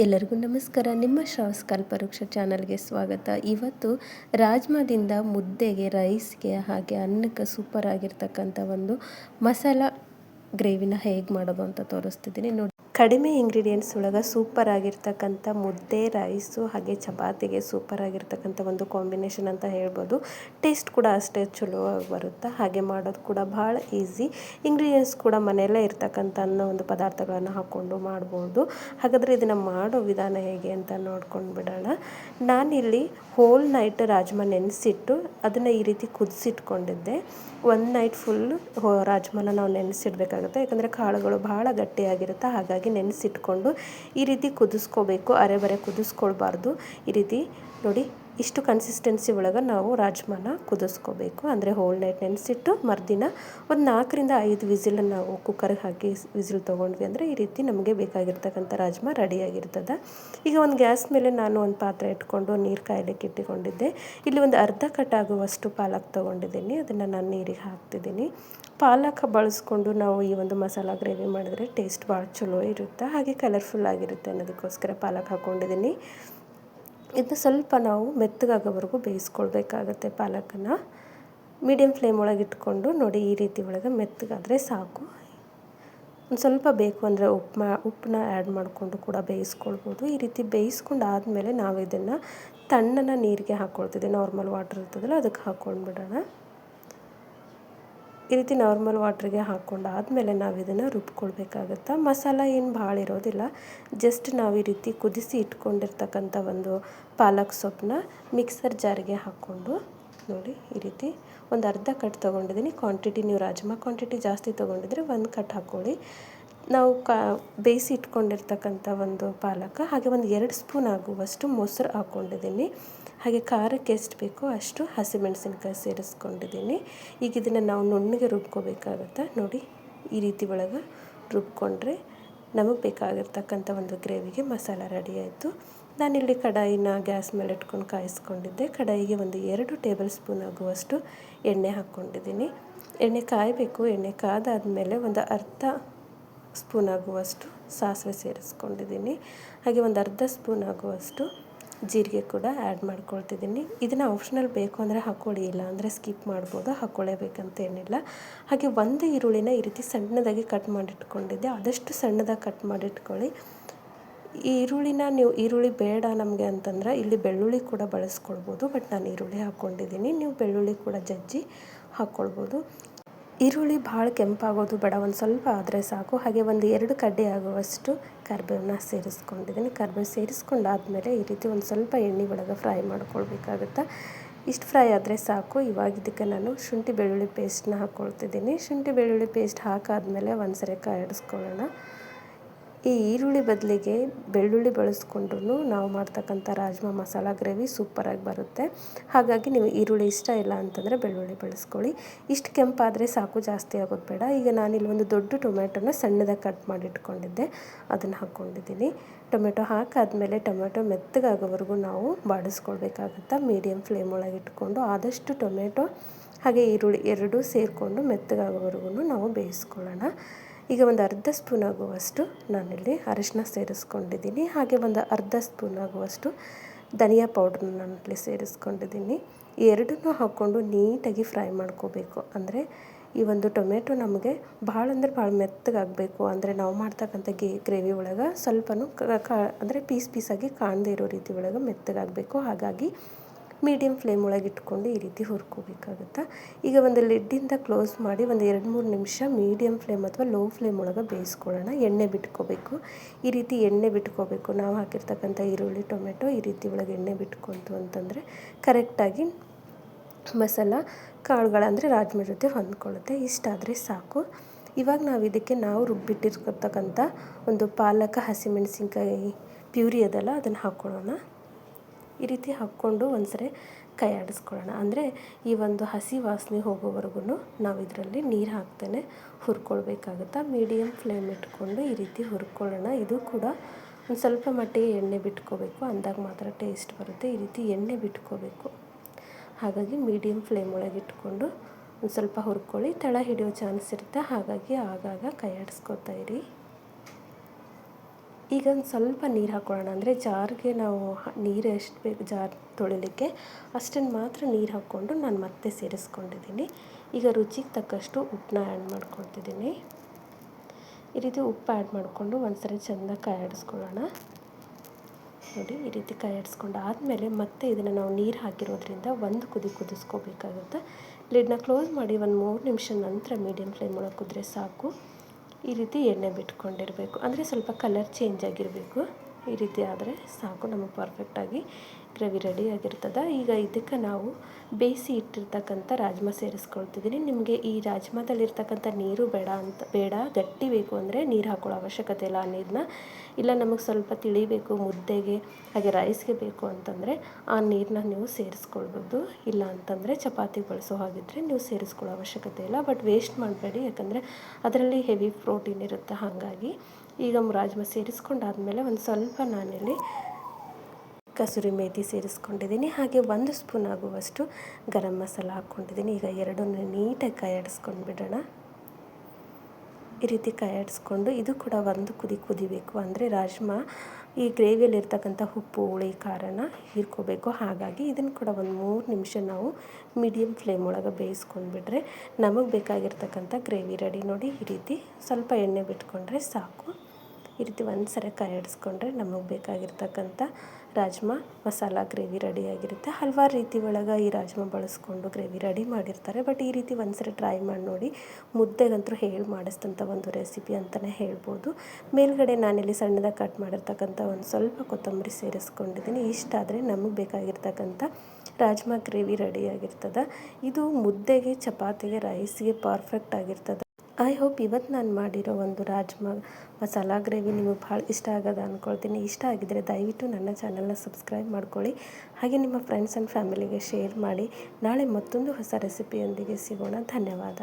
ಎಲ್ಲರಿಗೂ ನಮಸ್ಕಾರ. ನಿಮ್ಮ ಶ್ರಾವಸ್ ಕಲ್ಪವೃಕ್ಷ ಚಾನಲ್ಗೆ ಸ್ವಾಗತ. ಇವತ್ತು ರಾಜ್ಮಾದಿಂದ ಮುದ್ದೆಗೆ, ರೈಸ್ಗೆ ಹಾಗೆ ಅನ್ನಕ್ಕೆ ಸೂಪರ್ ಆಗಿರ್ತಕ್ಕಂಥ ಒಂದು ಮಸಾಲ ಗ್ರೇವಿನ ಹೇಗೆ ಮಾಡೋದು ಅಂತ ತೋರಿಸ್ತಿದ್ದೀನಿ. ನೋಡಿ ಕಡಿಮೆ ಇಂಗ್ರೀಡಿಯೆಂಟ್ಸ್ ಒಳಗೆ ಸೂಪರ್ ಆಗಿರ್ತಕ್ಕಂಥ ಮುದ್ದೆ, ರೈಸು ಹಾಗೆ ಚಪಾತಿಗೆ ಸೂಪರ್ ಆಗಿರ್ತಕ್ಕಂಥ ಒಂದು ಕಾಂಬಿನೇಷನ್ ಅಂತ ಹೇಳ್ಬೋದು. ಟೇಸ್ಟ್ ಕೂಡ ಅಷ್ಟೇ ಚಲೋ ಬರುತ್ತೆ. ಹಾಗೆ ಮಾಡೋದು ಕೂಡ ಭಾಳ ಈಸಿ. ಇಂಗ್ರೀಡಿಯೆಂಟ್ಸ್ ಕೂಡ ಮನೆಯಲ್ಲೇ ಇರ್ತಕ್ಕಂಥ ಅನ್ನೋ ಒಂದು ಪದಾರ್ಥಗಳನ್ನು ಹಾಕ್ಕೊಂಡು ಮಾಡ್ಬೋದು. ಹಾಗಾದರೆ ಇದನ್ನು ಮಾಡೋ ವಿಧಾನ ಹೇಗೆ ಅಂತ ನೋಡ್ಕೊಂಡು ಬಿಡೋಣ. ನಾನಿಲ್ಲಿ ಹೋಲ್ ನೈಟ್ ರಾಜ್ಮಾ ನೆನೆಸಿಟ್ಟು ಅದನ್ನು ಈ ರೀತಿ ಕುದಿಸಿಟ್ಕೊಂಡಿದ್ದೆ. ಒನ್ ನೈಟ್ ಫುಲ್ ರಾಜ್ಮಾನ ನಾವು ನೆನೆಸಿಡ್ಬೇಕಾಗುತ್ತೆ. ಯಾಕಂದರೆ ಕಾಳುಗಳು ಭಾಳ ಗಟ್ಟಿಯಾಗಿರುತ್ತೆ. ಹಾಗಾಗಿ ನೆನೆಸಿಟ್ಕೊಂಡು ಈ ರೀತಿ ಕುದಿಸ್ಕೋಬೇಕು ಅರೆ ಬರೆ ಕುದಿಸ್ಕೊಳ್ಬಾರ್ದು. ಈ ರೀತಿ ನೋಡಿ ಇಷ್ಟು ಕನ್ಸಿಸ್ಟೆನ್ಸಿ ಒಳಗೆ ನಾವು ರಾಜ್ಮಾನ ಕುದಿಸ್ಕೋಬೇಕು. ಅಂದರೆ ಹೋಲ್ ನೈಟ್ ನೆನೆಸಿಟ್ಟು ಮರುದಿನ ಒಂದು ನಾಲ್ಕರಿಂದ ಐದು ವಿಸಿಲನ್ನು ನಾವು ಕುಕ್ಕರ್ಗೆ ಹಾಕಿ ವಿಸಿಲ್ ತೊಗೊಂಡ್ವಿ ಅಂದರೆ ಈ ರೀತಿ ನಮಗೆ ಬೇಕಾಗಿರ್ತಕ್ಕಂಥ ರಾಜ್ಮಾ ರೆಡಿಯಾಗಿರ್ತದೆ ಈಗ ಒಂದು ಗ್ಯಾಸ್ ಮೇಲೆ ನಾನು ಒಂದು ಪಾತ್ರೆ ಇಟ್ಕೊಂಡು ನೀರು ಕಾಯಲಿಕ್ಕೆ ಇಟ್ಟುಕೊಂಡಿದ್ದೆ. ಇಲ್ಲಿ ಒಂದು ಅರ್ಧ ಕಟ್ಟಾಗುವಷ್ಟು ಪಾಲಕ್ ತೊಗೊಂಡಿದ್ದೀನಿ. ಅದನ್ನು ನಾನು ನೀರಿಗೆ ಹಾಕ್ತಿದ್ದೀನಿ. ಪಾಲಕ್ ಬಳಸ್ಕೊಂಡು ನಾವು ಈ ಒಂದು ಮಸಾಲ ಗ್ರೇವಿ ಮಾಡಿದ್ರೆ ಟೇಸ್ಟ್ ಭಾಳ ಚಲೋ ಇರುತ್ತೆ? ಹಾಗೆ ಕಲರ್ಫುಲ್ ಆಗಿರುತ್ತೆ ಅನ್ನೋದಕ್ಕೋಸ್ಕರ ಪಾಲಕ್ ಹಾಕ್ಕೊಂಡಿದ್ದೀನಿ ಇದನ್ನ ಸ್ವಲ್ಪ ನಾವು ಮೆತ್ತಗಾಗೋವರೆಗೂ ಬೇಯಿಸ್ಕೊಳ್ಬೇಕಾಗತ್ತೆ ಪಾಲಕನ್ನು ಮೀಡಿಯಮ್ ಫ್ಲೇಮ್ ಒಳಗೆ ಇಟ್ಕೊಂಡು ನೋಡಿ ಈ ರೀತಿ ಒಳಗೆ ಮೆತ್ತಗಾದರೆ ಸಾಕು. ಒಂದು ಸ್ವಲ್ಪ ಬೇಕು ಅಂದರೆ ಉಪ್ಪು ಉಪ್ಪನ್ನ ಆ್ಯಡ್ ಮಾಡಿಕೊಂಡು ಕೂಡ ಬೇಯಿಸ್ಕೊಳ್ಬೋದು. ಈ ರೀತಿ ಬೇಯಿಸ್ಕೊಂಡು ಆದಮೇಲೆ ನಾವು ಇದನ್ನು ತಣ್ಣನ ನೀರಿಗೆ ಹಾಕ್ಕೊಳ್ತಿದ್ದೆ ನಾರ್ಮಲ್ ವಾಟರ್ ಇರ್ತದಲ್ಲ, ಅದಕ್ಕೆ ಹಾಕ್ಕೊಂಡು ಬಿಡೋಣ ಈ ರೀತಿ ನಾರ್ಮಲ್ ವಾಟ್ರಿಗೆ ಹಾಕ್ಕೊಂಡು ಆದಮೇಲೆ ನಾವು ಇದನ್ನು ರುಬ್ಕೊಳ್ಬೇಕಾಗತ್ತೆ? ಮಸಾಲ ಏನು ಭಾಳ ಇರೋದಿಲ್ಲ. ಜಸ್ಟ್ ನಾವು ಈ ರೀತಿ ಕುದಿಸಿ ಇಟ್ಕೊಂಡಿರ್ತಕ್ಕಂಥ ಒಂದು ಪಾಲಕ್ ಸೊಪ್ಪನ್ನ ಮಿಕ್ಸರ್ ಜಾರಿಗೆ ಹಾಕ್ಕೊಂಡು ನೋಡಿ ಈ ರೀತಿ ಒಂದು ಅರ್ಧ ಕಟ್ ತೊಗೊಂಡಿದ್ದೀನಿ ಕ್ವಾಂಟಿಟಿ ನೀವು ರಾಜ್ಮಾ ಕ್ವಾಂಟಿಟಿ ಜಾಸ್ತಿ ತೊಗೊಂಡಿದ್ರೆ ಒಂದು ಕಟ್ ಹಾಕ್ಕೊಳ್ಳಿ ನಾವು ಕ, ಬೇಯಿಸಿ ಇಟ್ಕೊಂಡಿರ್ತಕ್ಕಂಥ ಒಂದು ಪಾಲಕ, ಹಾಗೆ ಒಂದು ಎರಡು ಸ್ಪೂನ್ ಆಗುವಷ್ಟು ಮೊಸರು ಹಾಕ್ಕೊಂಡಿದ್ದೀನಿ. ಹಾಗೆ ಖಾರಕ್ಕೆ ಎಷ್ಟು ಬೇಕೋ ಅಷ್ಟು ಹಸಿಮೆಣಸಿನ್ಕಾಯಿ ಸೇರಿಸ್ಕೊಂಡಿದ್ದೀನಿ. ಈಗ ಇದನ್ನು ನಾವು ನುಣ್ಣಗೆ ರುಬ್ಕೋಬೇಕಾಗತ್ತೆ? ನೋಡಿ, ಈ ರೀತಿ ಒಳಗೆ ರುಬ್ಕೊಂಡ್ರೆ ನಮಗೆ ಬೇಕಾಗಿರ್ತಕ್ಕಂಥ ಒಂದು ಗ್ರೇವಿಗೆ ಮಸಾಲ ರೆಡಿ ಆಯಿತು. ನಾನಿಲ್ಲಿ ಕಡಾಯಿನ ಗ್ಯಾಸ್ ಮೇಲೆ ಇಟ್ಕೊಂಡು ಕಾಯಿಸ್ಕೊಂಡಿದ್ದೆ. ಕಡಾಯಿಗೆ ಒಂದು ಎರಡು ಟೇಬಲ್ ಸ್ಪೂನ್ ಆಗುವಷ್ಟು ಎಣ್ಣೆ ಹಾಕ್ಕೊಂಡಿದ್ದೀನಿ. ಎಣ್ಣೆ ಕಾಯಬೇಕು. ಎಣ್ಣೆ ಕಾದಾದಮೇಲೆ ಒಂದು ಅರ್ಧ ಸ್ಪೂನ್ ಆಗುವಷ್ಟು ಸಾಸಿವೆ ಸೇರಿಸ್ಕೊಂಡಿದ್ದೀನಿ. ಹಾಗೆ ಒಂದು ಅರ್ಧ ಸ್ಪೂನ್ ಆಗುವಷ್ಟು ಜೀರಿಗೆ ಕೂಡ ಆ್ಯಡ್ ಮಾಡ್ಕೊಳ್ತಿದ್ದೀನಿ. ಇದನ್ನು ಆಪ್ಷನಲ್ ಬೇಕು ಅಂದರೆ ಹಾಕ್ಕೊಳ್ಳಿ ಇಲ್ಲ ಅಂದರೆ ಸ್ಕಿಪ್ ಮಾಡ್ಬೋದು, ಹಾಕ್ಕೊಳ್ಳೇಬೇಕಂತ ಏನಿಲ್ಲ. ಹಾಗೆ ಒಂದು ಈರುಳ್ಳಿನ ಈ ರೀತಿ ಸಣ್ಣದಾಗಿ ಕಟ್ ಮಾಡಿಟ್ಕೊಂಡಿದ್ದೆ. ಆದಷ್ಟು ಸಣ್ಣದಾಗಿ ಕಟ್ ಮಾಡಿಟ್ಕೊಳ್ಳಿ. ಈರುಳ್ಳಿನ ನೀವು, ಈರುಳ್ಳಿ ಬೇಡ ನಮಗೆ ಅಂತಂದ್ರೆ ಇಲ್ಲಿ ಬೆಳ್ಳುಳ್ಳಿ ಕೂಡ ಬಳಸ್ಕೊಳ್ಬೋದು, ಬಟ್ ನಾನು ಈರುಳ್ಳಿ ಹಾಕ್ಕೊಂಡಿದ್ದೀನಿ. ನೀವು ಬೆಳ್ಳುಳ್ಳಿ ಕೂಡ ಜಜ್ಜಿ ಹಾಕ್ಕೊಳ್ಬೋದು. ಈರುಳ್ಳಿ ಭಾಳ ಕೆಂಪಾಗೋದು ಬೇಡ, ಒಂದು ಸ್ವಲ್ಪ ಆದರೆ ಸಾಕು. ಹಾಗೆ ಒಂದು ಎರಡು ಕಡ್ಡಿ ಆಗುವಷ್ಟು ಕರಿಬೇವನ್ನ ಸೇರಿಸ್ಕೊಂಡಿದ್ದೀನಿ. ಕರಿಬೇವು ಸೇರಿಸ್ಕೊಂಡಾದಮೇಲೆ ಈ ರೀತಿ ಒಂದು ಸ್ವಲ್ಪ ಎಣ್ಣೆ ಒಳಗೆ ಫ್ರೈ ಮಾಡ್ಕೊಳ್ಬೇಕಾಗುತ್ತೆ. ಇಷ್ಟು ಫ್ರೈ ಆದರೆ ಸಾಕು. ಇವಾಗ ಇದಕ್ಕೆ ನಾನು ಶುಂಠಿ ಬೆಳ್ಳುಳ್ಳಿ ಪೇಸ್ಟ್ನ ಹಾಕ್ಕೊಳ್ತಿದ್ದೀನಿ ಶುಂಠಿ ಬೆಳ್ಳುಳ್ಳಿ ಪೇಸ್ಟ್ ಹಾಕಾದಮೇಲೆ ಒಂದು ಸರಿ ಕಾಯಿಡಿಸ್ಕೊಳ್ಳೋಣ. ಈ ಈರುಳ್ಳಿ ಬದಲಿಗೆ ಬೆಳ್ಳುಳ್ಳಿ ಬಳಸ್ಕೊಂಡ್ರೂ ನಾವು ಮಾಡ್ತಕ್ಕಂಥ ರಾಜ್ಮಾ ಮಸಾಲ ಗ್ರೇವಿ ಸೂಪರಾಗಿ ಬರುತ್ತೆ. ಹಾಗಾಗಿ ನೀವು ಈರುಳ್ಳಿ ಇಷ್ಟ ಇಲ್ಲ ಅಂತಂದರೆ ಬೆಳ್ಳುಳ್ಳಿ ಬಳಸ್ಕೊಳ್ಳಿ. ಇಷ್ಟು ಕೆಂಪಾದರೆ ಸಾಕು, ಜಾಸ್ತಿ ಆಗೋದು ಬೇಡ. ಈಗ ನಾನಿಲ್ಲಿ ಒಂದು ದೊಡ್ಡ ಟೊಮೆಟೊನ ಸಣ್ಣದಾಗಿ ಕಟ್ ಮಾಡಿ ಇಟ್ಕೊಂಡಿದ್ದೆ. ಅದನ್ನು ಹಾಕ್ಕೊಂಡಿದ್ದೀನಿ. ಟೊಮೆಟೊ ಹಾಕಾದಮೇಲೆ ಟೊಮೆಟೊ ಮೆತ್ತಗಾಗೋವರೆಗೂ ನಾವು ಬಾಡಿಸ್ಕೊಳ್ಬೇಕಾಗುತ್ತೆ ಮೀಡಿಯಮ್ ಫ್ಲೇಮ್ ಒಳಗೆ ಇಟ್ಕೊಂಡು ಆದಷ್ಟು ಟೊಮೆಟೊ ಹಾಗೆ ಈರುಳ್ಳಿ ಎರಡೂ ಸೇರಿಕೊಂಡು ಮೆತ್ತಗಾಗೋವರೆಗೂ ನಾವು ಬೇಯಿಸ್ಕೊಳ್ಳೋಣ. ಈಗ ಒಂದು ಅರ್ಧ ಸ್ಪೂನ್ ಆಗುವಷ್ಟು ನಾನಿಲ್ಲಿ ಅರಿಶಿನ ಸೇರಿಸ್ಕೊಂಡಿದ್ದೀನಿ. ಹಾಗೆ ಒಂದು ಅರ್ಧ ಸ್ಪೂನ್ ಆಗುವಷ್ಟು ಧನಿಯಾ ಪೌಡ್ರನ್ನ ಇಲ್ಲಿ ಸೇರಿಸ್ಕೊಂಡಿದ್ದೀನಿ. ಎರಡನ್ನೂ ಹಾಕ್ಕೊಂಡು ನೀಟಾಗಿ ಫ್ರೈ ಮಾಡ್ಕೋಬೇಕು. ಅಂದರೆ ಈ ಒಂದು ಟೊಮೆಟೊ ನಮಗೆ ಭಾಳ ಅಂದರೆ ಭಾಳ ಮೆತ್ತಗಾಗಬೇಕು. ಅಂದರೆ ನಾವು ಮಾಡ್ತಕ್ಕಂಥ ಗೇ, ಗ್ರೇವಿ ಒಳಗೆ ಸ್ವಲ್ಪನೂ ಕ, ಅಂದರೆ ಪೀಸ್ ಪೀಸಾಗಿ ಕಾಣದೇ ಇರೋ ರೀತಿ ಒಳಗೆ ಮೆತ್ತಗಾಗಬೇಕು. ಹಾಗಾಗಿ ಮೀಡಿಯಮ್ ಫ್ಲೇಮ್ ಒಳಗೆ ಇಟ್ಕೊಂಡು ಈ ರೀತಿ ಹುರ್ಕೋಬೇಕಾಗುತ್ತೆ. ಈಗ ಒಂದು ಲಿಡ್ಡಿಂದ ಕ್ಲೋಸ್ ಮಾಡಿ ಒಂದು ಎರಡು ಮೂರು ನಿಮಿಷ ಮೀಡಿಯಮ್ ಫ್ಲೇಮ್ ಅಥವಾ ಲೋ ಫ್ಲೇಮ್ ಒಳಗೆ ಬೇಯಿಸ್ಕೊಳ್ಳೋಣ. ಎಣ್ಣೆ ಬಿಟ್ಕೋಬೇಕು. ಈ ರೀತಿ ಎಣ್ಣೆ ಬಿಟ್ಕೋಬೇಕು. ನಾವು ಹಾಕಿರ್ತಕ್ಕಂಥ ಈರುಳ್ಳಿ, ಟೊಮೆಟೊ ಈ ರೀತಿ ಒಳಗೆ ಎಣ್ಣೆ ಬಿಟ್ಕೊತು ಅಂತಂದರೆ ಕರೆಕ್ಟಾಗಿ ಮಸಾಲ ಕಾಳುಗಳಂದರೆ ರಾಜ್ಮೆ ಜೊತೆ ಹೊಂದ್ಕೊಳ್ಳುತ್ತೆ. ಇಷ್ಟಾದರೆ ಸಾಕು. ಇವಾಗ ನಾವು ಇದಕ್ಕೆ ನಾವು ರುಬ್ಬಿಟ್ಟಿರ್ತಕ್ಕಂಥ ಒಂದು ಪಾಲಕ ಹಸಿಮೆಣಸಿನ್ಕಾಯಿ ಪ್ಯೂರಿ ಅದಲ್ಲ, ಅದನ್ನು ಹಾಕ್ಕೊಳ್ಳೋಣ ಈ ರೀತಿ ಹಾಕ್ಕೊಂಡು ಒಂದ್ಸರಿ ಕೈ ಆಡಿಸ್ಕೊಳ್ಳೋಣ. ಅಂದರೆ ಈ ಒಂದು ಹಸಿ ವಾಸನೆ ಹೋಗೋವರೆಗೂ ನಾವು ಇದರಲ್ಲಿ ನೀರು ಹಾಕ್ತೇನೆ ಹುರ್ಕೊಳ್ಬೇಕಾಗುತ್ತಾ? ಮೀಡಿಯಮ್ ಫ್ಲೇಮ್ ಇಟ್ಕೊಂಡು ಈ ರೀತಿ ಹುರ್ಕೊಳ್ಳೋಣ. ಇದು ಕೂಡ ಒಂದು ಸ್ವಲ್ಪ ಮಟ್ಟಿಗೆ ಎಣ್ಣೆ ಬಿಟ್ಕೋಬೇಕು. ಅಂದಾಗ ಮಾತ್ರ ಟೇಸ್ಟ್ ಬರುತ್ತೆ. ಈ ರೀತಿ ಎಣ್ಣೆ ಬಿಟ್ಕೋಬೇಕು. ಹಾಗಾಗಿ ಮೀಡಿಯಮ್ ಫ್ಲೇಮ್ ಒಳಗೆ ಇಟ್ಕೊಂಡು ಒಂದು ಸ್ವಲ್ಪ ಹುರ್ಕೊಳ್ಳಿ. ತಳ ಹಿಡಿಯೋ ಚಾನ್ಸ್ ಇರುತ್ತೆ. ಹಾಗಾಗಿ ಆಗಾಗ ಕೈ ಆಡಿಸ್ಕೊತಾ ಇರಿ. ಈಗ ಒಂದು ಸ್ವಲ್ಪ ನೀರು ಹಾಕ್ಕೊಳ್ಳೋಣ. ಅಂದರೆ ಜಾರ್ಗೆ ನಾವು ನೀರು ಎಷ್ಟು ಬೇಕು ಜಾರ್ ತೊಳಿಲಿಕ್ಕೆ ಅಷ್ಟನ್ನು ಮಾತ್ರ ನೀರು ಹಾಕ್ಕೊಂಡು ನಾನು ಮತ್ತೆ ಸೇರಿಸ್ಕೊಂಡಿದ್ದೀನಿ. ಈಗ ರುಚಿಗೆ ತಕ್ಕಷ್ಟು ಉಪ್ಪನ್ನ ಆ್ಯಡ್ ಮಾಡ್ಕೊಳ್ತಿದ್ದೀನಿ. ಈ ರೀತಿ ಉಪ್ಪು ಆ್ಯಡ್ ಮಾಡಿಕೊಂಡು ಒಂದ್ಸರಿ ಚೆಂದ ಕಾಯಾಡಿಸ್ಕೊಳ್ಳೋಣ ನೋಡಿ, ಈ ರೀತಿ ಕೈ ಆಡಿಸ್ಕೊಂಡು ಆದಮೇಲೆ ಮತ್ತೆ ಇದನ್ನು ನಾವು ನೀರು ಹಾಕಿರೋದ್ರಿಂದ ಒಂದು ಕುದಿ ಕುದಿಸ್ಕೋಬೇಕಾಗುತ್ತೆ. ಲಿಡ್ನ ಕ್ಲೋಸ್ ಮಾಡಿ ಒಂದು ಮೂರು ನಿಮಿಷ ನಂತರ ಮೀಡಿಯಮ್ ಫ್ಲೇಮ್ ಒಳಗೆ ಕುದ್ರೆ ಸಾಕು. ಈ ರೀತಿ ಎಣ್ಣೆ ಬಿಟ್ಕೊಂಡಿರಬೇಕು. ಅಂದರೆ ಸ್ವಲ್ಪ ಕಲರ್ ಚೇಂಜ್ ಆಗಿರಬೇಕು. ಈ ರೀತಿ ಆದರೆ ಸಾಕು, ನಮಗೆ ಪರ್ಫೆಕ್ಟಾಗಿ ಗ್ರೇವಿ ರೆಡಿ ಆಗಿರ್ತದೆ ಈಗ ಇದಕ್ಕೆ ನಾವು ಬೇಯಿಸಿ ಇಟ್ಟಿರ್ತಕ್ಕಂಥ ರಾಜ್ಮಾ ಸೇರಿಸ್ಕೊಳ್ತಿದ್ದೀನಿ ನಿಮಗೆ ಈ ರಾಜ್ಮಾದಲ್ಲಿರ್ತಕ್ಕಂಥ ನೀರು ಬೇಡ ಅಂತ, ಬೇಡ, ಗಟ್ಟಿ ಬೇಕು ಅಂದರೆ ನೀರು ಹಾಕೊಳ್ಳೋ ಅವಶ್ಯಕತೆ ಇಲ್ಲ ಆ ನೀರನ್ನ ಇಲ್ಲ ನಮಗೆ ಸ್ವಲ್ಪ ತಿಳಿಬೇಕು ಮುದ್ದೆಗೆ, ಹಾಗೆ ರೈಸ್ಗೆ ಬೇಕು ಅಂತಂದರೆ ಆ ನೀರನ್ನ ನೀವು ಸೇರಿಸ್ಕೊಳ್ಬೋದು ಇಲ್ಲ ಅಂತಂದರೆ ಚಪಾತಿ ಬಳಸೋ ಹಾಗಿದ್ರೆ ನೀವು ಸೇರಿಸ್ಕೊಳ್ಳೋ ಅವಶ್ಯಕತೆ ಇಲ್ಲ. ಬಟ್ ವೇಸ್ಟ್ ಮಾಡಬೇಡಿ, ಯಾಕಂದರೆ ಅದರಲ್ಲಿ ಹೆವಿ ಪ್ರೋಟೀನ್ ಇರುತ್ತೆ. ಹಾಗಾಗಿ ಈಗ ರಾಜ್ಮಾ ಸೇರಿಸ್ಕೊಂಡಾದ್ಮೇಲೆ ಒಂದು ಸ್ವಲ್ಪ ನಾನಿಲ್ಲಿ ಕಸೂರಿ ಮೇಥಿ ಸೇರಿಸ್ಕೊಂಡಿದ್ದೀನಿ. ಹಾಗೆ ಒಂದು ಸ್ಪೂನ್ ಆಗುವಷ್ಟು ಗರಂ ಮಸಾಲ ಹಾಕ್ಕೊಂಡಿದ್ದೀನಿ. ಈಗ ಎರಡನ್ನು ನೀಟಾಗಿ ಕಾಯಾಡಿಸ್ಕೊಂಡು ಬಿಡೋಣ. ಈ ರೀತಿ ಕಾಯಾಡಿಸ್ಕೊಂಡು ಇದು ಕೂಡ ಒಂದು ಕುದಿ ಕುದಿಬೇಕು. ಅಂದರೆ ರಾಜ್ಮಾ ಈ ಗ್ರೇವಿಯಲ್ಲಿರ್ತಕ್ಕಂಥ ಉಪ್ಪು, ಹುಳಿ, ಖಾರನ ಹೀರ್ಕೋಬೇಕು. ಹಾಗಾಗಿ ಇದನ್ನು ಕೂಡ ಒಂದು ಮೂರು ನಿಮಿಷ ನಾವು ಮೀಡಿಯಮ್ ಫ್ಲೇಮ್ ಒಳಗೆ ಬೇಯಿಸ್ಕೊಂಡ್ಬಿಟ್ರೆ ನಮಗೆ ಬೇಕಾಗಿರ್ತಕ್ಕಂಥ ಗ್ರೇವಿ ರೆಡಿ. ನೋಡಿ ಈ ರೀತಿ ಸ್ವಲ್ಪ ಎಣ್ಣೆ ಬಿಟ್ಕೊಂಡ್ರೆ ಸಾಕು. ಈ ರೀತಿ ಒಂದು ಸರಿ ಕೈಯಾಡಿಸ್ಕೊಂಡ್ರೆ ನಮಗೆ ಬೇಕಾಗಿರ್ತಕ್ಕಂಥ ರಾಜ್ಮಾ ಮಸಾಲ ಗ್ರೇವಿ ರೆಡಿಯಾಗಿರುತ್ತೆ ಹಲವಾರು ರೀತಿ ಒಳಗೆ ಈ ರಾಜ್ಮಾ ಬಳಸ್ಕೊಂಡು ಗ್ರೇವಿ ರೆಡಿ ಮಾಡಿರ್ತಾರೆ. ಬಟ್ ಈ ರೀತಿ ಒಂದು ಸರಿ ಟ್ರೈ ಮಾಡಿ ನೋಡಿ ಮುದ್ದೆಗಂತೂ ಹೇಳಿ ಮಾಡಿಸಿದಂಥ ಒಂದು ರೆಸಿಪಿ ಅಂತಲೇ ಹೇಳ್ಬೋದು. ಮೇಲ್ಗಡೆ ನಾನಿಲ್ಲಿ ಸಣ್ಣದಾಗಿ ಕಟ್ ಮಾಡಿರ್ತಕ್ಕಂಥ ಒಂದು ಸ್ವಲ್ಪ ಕೊತ್ತಂಬರಿ ಸೇರಿಸ್ಕೊಂಡಿದ್ದೀನಿ. ಇಷ್ಟ ಆದರೆ ನಮಗೆ ಬೇಕಾಗಿರ್ತಕ್ಕಂಥ ರಾಜ್ಮಾ ಗ್ರೇವಿ ರೆಡಿಯಾಗಿರ್ತದೆ ಇದು ಮುದ್ದೆಗೆ, ಚಪಾತಿಗೆ, ರೈಸ್ಗೆ ಪರ್ಫೆಕ್ಟ್ ಆಗಿರ್ತದೆ. ಐ ಹೋಪ್ ಇವತ್ತು ನಾನು ಮಾಡಿರೋ ಒಂದು ರಾಜ್ಮಾ ಮಸಾಲ ಗ್ರೇವಿ ನಿಮಗೆ ಭಾಳ ಇಷ್ಟ ಆಗದ ಅಂದ್ಕೊಳ್ತೀನಿ ಇಷ್ಟ ಆಗಿದ್ದರೆ ದಯವಿಟ್ಟು ನನ್ನ ಚಾನಲ್ನ ಸಬ್ಸ್ಕ್ರೈಬ್ ಮಾಡ್ಕೊಳ್ಳಿ. ಹಾಗೆ ನಿಮ್ಮ ಫ್ರೆಂಡ್ಸ್ ಆ್ಯಂಡ್ ಫ್ಯಾಮಿಲಿಗೆ ಶೇರ್ ಮಾಡಿ. ನಾಳೆ ಮತ್ತೊಂದು ಹೊಸ ರೆಸಿಪಿಯೊಂದಿಗೆ ಸಿಗೋಣ. ಧನ್ಯವಾದ.